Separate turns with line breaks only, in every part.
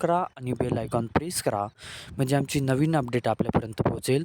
करा आणि bell icon press करा. म्हणजे आमची नवीन अपडेट आपल्यापर्यंत पोहोचेल.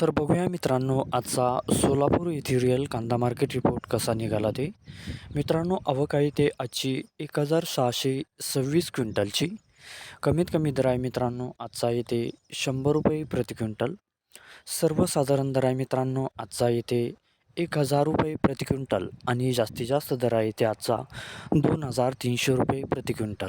तर बघूया मित्रांनो आजचा सोलापूर इथेरियल कांदा मार्केट रिपोर्ट कसा निघाला ते. मित्रांनो अवकाळी ते आजची एक हजार सहाशे सव्वीस क्विंटलची. कमीत कमी दर आहे मित्रांनो आजचा येते शंभर रुपये प्रति क्विंटल. सर्वसाधारण दर आहे मित्रांनो आजचा येते एक हजार रुपये प्रति क्विंटल. आणि जास्तीत जास्त दर आहे ते आजचा दोन हजार तीनशे रुपये प्रति क्विंटल.